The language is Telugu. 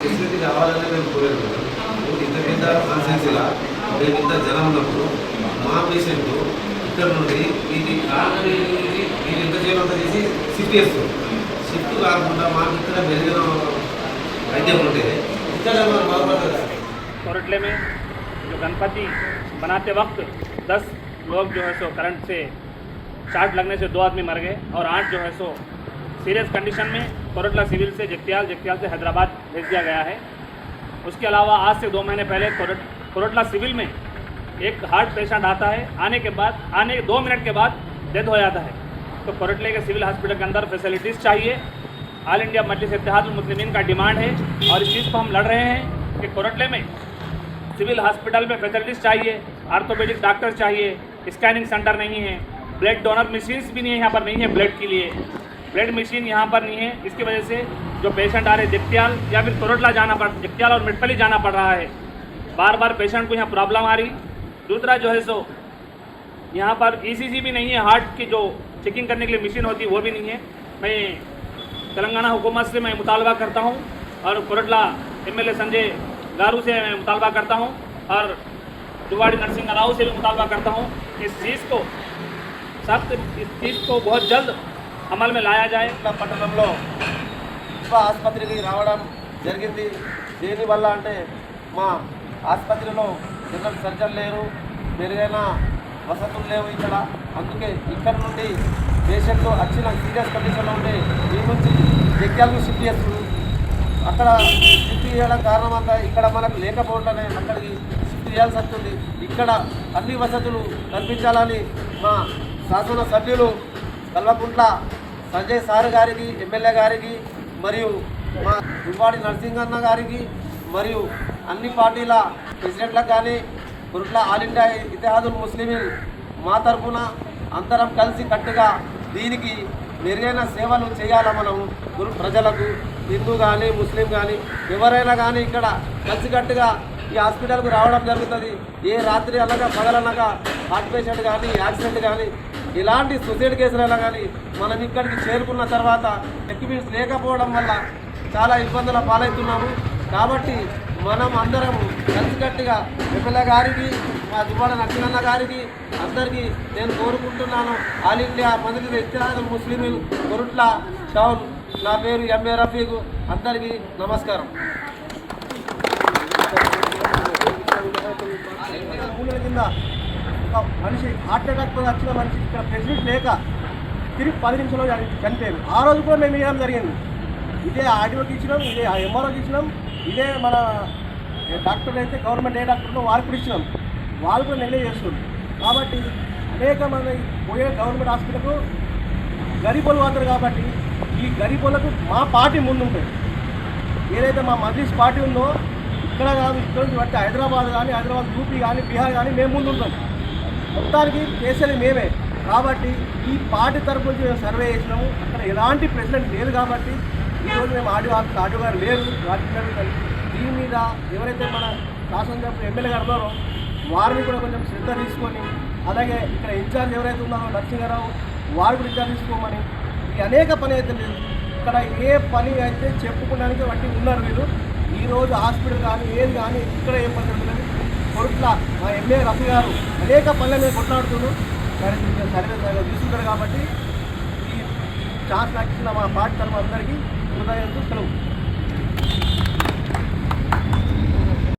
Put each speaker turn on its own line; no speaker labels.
ఫెసిలిటీ మేము కోరేది ఇంత పెద్ద కాన్సెన్సీలా మేము ఇంత జనం ఉన్నప్పుడు మా పేషెంట్ ఇక్కడ నుండి ఇది కాదని మీరు ఎంత చేయాలంత చేసి షిఫ్ట్ చేస్తాం షిఫ్ట్ కాకుండా మాకు ఇక్కడ మెరుగైన వైద్యం ఉంటే ఇక్కడ మనం బాగుపడుతుంది
कोरटले में जो गणपति बनाते वक्त 10 लोग जो है सो करंट से शार्ट लगने से दो आदमी मर गए और आठ जो है सो सीरियस कंडीशन में कोरटला सिविल से जगतियाल जगतियाल से हैदराबाद भेज दिया गया है उसके अलावा आज से दो महीने पहले कोरट कोरटला सिविल में एक हार्ट पेशेंट आता है, आने के बाद, आने दो मिनट के बाद डेथ हो जाता है। तो कोरटले के सिविल हॉस्पिटल के अंदर फैसिलिटीज़ चाहिए। ऑल इंडिया मजलिस इत्तेहाद मुस्लिमीन का डिमांड है और इस चीज़ को हम लड़ रहे हैं कि कोरटले में सिविल हॉस्पिटल में फैसिलिटीज़ चाहिए आर्थोपेडिक डॉक्टर चाहिए स्कैनिंग सेंटर नहीं है ब्लड डोनर मशीन्स भी नहीं है यहाँ पर, नहीं है ब्लड के लिए। ब्लड मशीन यहाँ पर नहीं है, इसकी वजह से जो पेशेंट आ रहे हैं जगत्याल या फिर कोरटला जाना पड़ जगत्याल और मिटपली जाना पड़ रहा है। बार बार पेशेंट को यहाँ प्रॉब्लम आ रही। दूसरा जो है सो यहाँ पर ईसीजी भी नहीं है हार्ट की जो चेकिंग करने के लिए मशीन होती है वो भी नहीं है मैं तेलंगाना हुकूमत से मैं मुतालबा करता हूँ और कोरटला एमएलए संजय गारू से मैं मुतालबा करता हूँ और दुवाड़ी नरसिंह राव से भी मुतालबा करता हूँ कि इस चीज़ को सख्त इस चीज़ को बहुत जल्द अमल में लाया जाए
ఇట్లా పట్టణంలో ఉప ఆసుపత్రికి రావడం జరిగింది దేనివల్ల అంటే మా ఆసుపత్రిలో జనరల్ సర్జన్ లేరు మెరుగైన వసతులు లేవు ఇక్కడ. అందుకే ఇక్కడ నుండి పేషెంట్లు వచ్చిన సీరియస్ కండిషన్లో ఉంటే ఈ నుంచి జగ్యాలకు షిఫ్ట్ చేస్తుంది అక్కడ షిఫ్ట్ చేయడం కారణం అంతా ఇక్కడ మనకు లేకపోవటమే అక్కడికి షిఫ్ట్ చేయాల్సి వస్తుంది. ఇక్కడ అన్ని వసతులు కల్పించాలని మా శాసన సభ్యులు కల్వకుంట్ల సంజయ్ సార్ గారికి ఎమ్మెల్యే గారికి మరియు మా దువ్వాడి నరసింహన్న గారికి మరియు అన్ని పార్టీల ప్రెసిడెంట్లకు కానీ గురుట్ల ఆల్ ఇండియా ఇతిహాదుల్ ముస్లిమీన్ మా తరఫున అందరం కలిసి కట్టుగా దీనికి మెరుగైన సేవలు చేయాలా మనం గురు ప్రజలకు హిందూ కానీ ముస్లిం కానీ ఎవరైనా కానీ ఇక్కడ కలిసికట్టుగా ఈ హాస్పిటల్కు రావడం జరుగుతుంది. ఏ రాత్రి అనగా పగలనగా హార్ట్ పేషెంట్ కానీ యాక్సిడెంట్ కానీ ఇలాంటి సుసైడ్ కేసులైనా కానీ మనం ఇక్కడికి చేరుకున్న తర్వాత ఎక్విప్మెంట్స్ లేకపోవడం వల్ల చాలా ఇబ్బందుల పాలవుతున్నాము. కాబట్టి మనం అందరం కలిసికట్టుగా ఎమ్మెల్యే గారికి మా దుబ్బాడ నరసింహన్న గారికి అందరికీ నేను కోరుకుంటున్నాను. ఆల్ ఇండియా మంత్రి ఇత్యాదు ముస్లిం కొరుట్ల టౌన్. నా పేరు ఎంఏ రఫీకు. అందరికీ నమస్కారం.
కింద ఒక మనిషి హార్ట్ అటాక్ వచ్చిన మనిషి ఇక్కడ ప్రెసిడెంట్ లేక తిరిగి పది నిమిషంలో చనిపోయింది ఆ రోజు కూడా మేము ఇవ్వడం జరిగింది. ఇదే ఆర్డీఓకి ఇచ్చినాం ఇదే ఎంఆర్ఓకి ఇచ్చినాం. ఇదే మన డాక్టర్ అయితే గవర్నమెంట్ ఏ డాక్టర్ ఉందో కూడా ఇచ్చినాం వాళ్ళు కూడా నెగ్లెక్ట్ చేస్తున్నారు. కాబట్టి అనేక మంది పోయే గవర్నమెంట్ హాస్పిటల్కు గరీబులు పోతారు కాబట్టి ఈ గరీబులకు మా పార్టీ ముందుంటుంది. ఏదైతే మా మజ్లిస్ పార్టీ ఉందో ఇక్కడ కాదు ఇక్కడ నుంచి బట్టి హైదరాబాద్ కానీ హైదరాబాద్ యూపీ కానీ బీహార్ కానీ మేము ముందుంటాం. మొత్తానికి కేసీఆర్ మేమే. కాబట్టి ఈ పార్టీ తరపు నుంచి మేము సర్వే చేసినాము. అక్కడ ఎలాంటి ప్రెసిడెంట్ లేదు కాబట్టి ఈరోజు మేము ఆడి ఆడియో గారు లేరు వాటి దీని మీద ఎవరైతే మన శాసనసభ్యులు ఎమ్మెల్యే గారు ఉన్నారో వారిని కూడా కొంచెం శ్రద్ధ తీసుకొని అలాగే ఇక్కడ ఇన్ఛార్జ్ ఎవరైతే ఉన్నారో నరసింహారావు వారు కూడా ఇన్ఛార్జ్ తీసుకోమని ఈ అనేక పని అయితే లేదు. ఇక్కడ ఏ పని అయితే చెప్పుకోవడానికి వంటి ఉన్నారు వీళ్ళు. ఈరోజు హాస్పిటల్ కానీ ఏది కానీ ఇక్కడ ఏ పని జరుగుతుంది? కొట్ల మా ఎమ్మెల్యే రఫీ గారు అనేక పనుల మీద కొట్లాడుతున్నారు సరే సర్వే సర్వే తీసుకుంటారు కాబట్టి ఈ ఛాన్స్ నాకు ఇచ్చిన మా పార్టీ తరఫు అందరికీ దుస్తులు